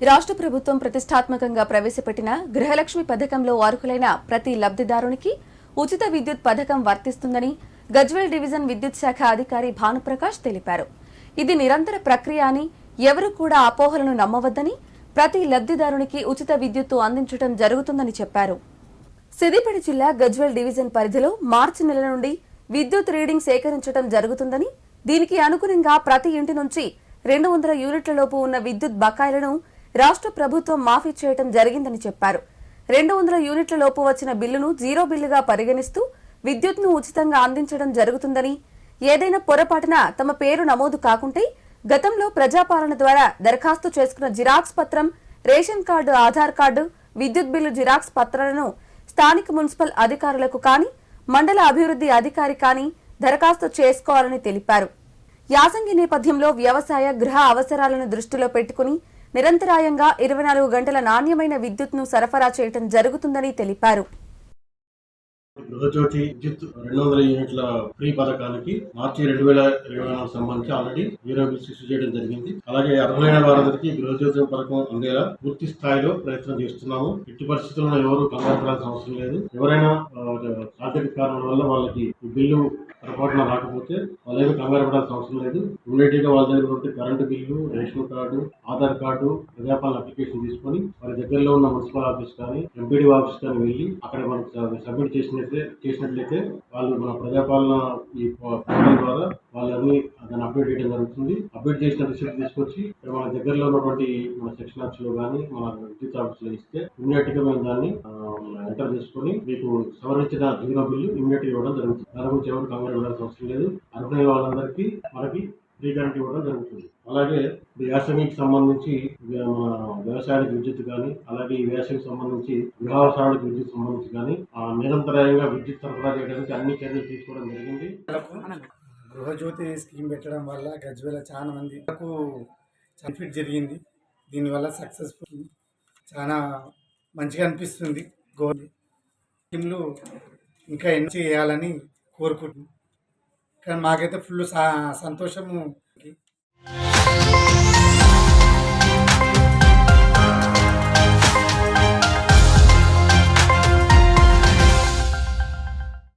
రాష్ట్ర ప్రభుత్వం ప్రతిష్టాత్మకంగా ప్రవేశపెట్టిన గృహలక్ష్మి పథకంలో అర్హులైన ప్రతి లబ్ధిదారునికి ఉచిత విద్యుత్ పథకం వర్తిస్తుందని గజ్వేల్ డివిజన్ విద్యుత్ శాఖ అధికారి భానుప్రకాష్ తెలిపారు. ఇది నిరంతర ప్రక్రియ అని ఎవరు కూడా అపోహలను నమ్మవద్దని ప్రతి లబ్ధిదారునికి ఉచిత విద్యుత్తు అందించడం జరుగుతుందని చెప్పారు. సిద్దిపేట జిల్లా గజ్వేల్ డివిజన్ పరిధిలో మార్చి నెల నుండి విద్యుత్ రీడింగ్ సేకరించడం జరుగుతుందని దీనికి అనుగుణంగా ప్రతి ఇంటి నుంచి రెండు వందల యూనిట్ల లోపు ఉన్న విద్యుత్ బకాయిలను రాష్ట్ర ప్రభుత్వం మాఫీ చేయడం జరిగిందని చెప్పారు. రెండు వందల యూనిట్ల లోపు వచ్చిన బిల్లును జీరో బిల్లుగా పరిగణిస్తూ విద్యుత్ను ఉచితంగా అందించడం జరుగుతుందని ఏదైనా పొరపాటున తమ పేరు నమోదు కాకుంటే గతంలో ప్రజాపాలన ద్వారా దరఖాస్తు చేసుకున్న జిరాక్స్ పత్రం రేషన్ కార్డు ఆధార్ కార్డు విద్యుత్ బిల్లు జిరాక్స్ పత్రాలను స్థానిక మున్సిపల్ అధికారులకు కానీ మండల అభివృద్ధి అధికారి కానీ దరఖాస్తు చేసుకోవాలని తెలిపారు. యాసంగి నేపథ్యంలో వ్యవసాయ గృహ అవసరాలను దృష్టిలో పెట్టుకుని నిరంతరాయంగా ఇరవై నాలుగు గంటల నాణ్యమైన విద్యుత్ను సరఫరా చేయడం జరుగుతుందని తెలిపారు. గృహజ్యోతి విద్యుత్ రెండు వందల యూనిట్ల ఫ్రీ పథకానికి మార్చి రెండు వేల ఇరవై నాలుగు సంబంధించి ఆల్రెడీ జీరో చేయడం జరిగింది. అలాగే అర్హులైన వారందరికీ గృహజ్యోతి పథకం అందేలా పూర్తి స్థాయిలో ప్రయత్నం చేస్తున్నాము. ఎట్టి పరిస్థితుల్లో ఎవరు కంగారు అవసరం లేదు. ఎవరైనా ఆర్థిక కారణాల వల్ల వాళ్ళకి బిల్లు పొరపాటున రాకపోతే వాళ్ళేమి కంగారు పడాల్సిన అవసరం లేదు. ఇమీడియట్గా వాళ్ళ దగ్గర ఉంటే current bill ration card Aadhaar card Praja Palana application తీసుకొని వారి దగ్గరలో ఉన్న మున్సిపల్ ఆఫీస్ కానీ ఎంపీడీ ఆఫీస్ కానీ వెళ్ళి అక్కడ మనకు సబ్మిట్ చేసినట్లయితే చేసినట్లయితే వాళ్ళు మన ప్రజాపాలన ఈ ద్వారా వాళ్ళని అప్డేట్ చేయడం జరుగుతుంది. అప్డేట్ చేసిన రిసిప్ట్ తీసుకొచ్చి మన దగ్గరలో ఉన్నటువంటి మన సెక్షన్ ఆఫీస్లో కానీ మన విద్యుత్ ఆఫీస్లో ఇస్తే ఇమ్మీడియట్గా మేము దాన్ని ఎంటర్ చేసుకొని మీకు సవరించిన జీరో బిల్లు ఇమ్మీడియట్గా ఇవ్వడం జరుగుతుంది. దాని గురించి ఎవరు కంగారు పడాల్సిన అవసరం లేదు. అర్హులైన వాళ్ళందరికీ మనకి ఫ్రీ కరెంట్ ఇవ్వడం జరుగుతుంది. అలాగే వేసవికి సంబంధించి మన వ్యవసాయానికి విద్యుత్ కానీ అలాగే ఈ వేసవికి సంబంధించి గృహావసరాలకు విద్యుత్ సంబంధించి కానీ ఆ, నిరంతరాయంగా విద్యుత్ సరఫరా చేయడానికి అన్ని చర్యలు తీసుకోవడం జరిగింది. గృహజ్యోతి స్కీమ్ పెట్టడం వల్ల గజ్వేల చాలా మందికు బెనిఫిట్ జరిగింది. దీనివల్ల సక్సెస్ఫుల్ చాలా మంచిగా అనిపిస్తుంది. గోల్ స్కీమ్లు ఇంకా ఎన్ని చేయాలని కోరుకుంటున్నాం. కానీ మాకైతే ఫుల్ సంతోషము.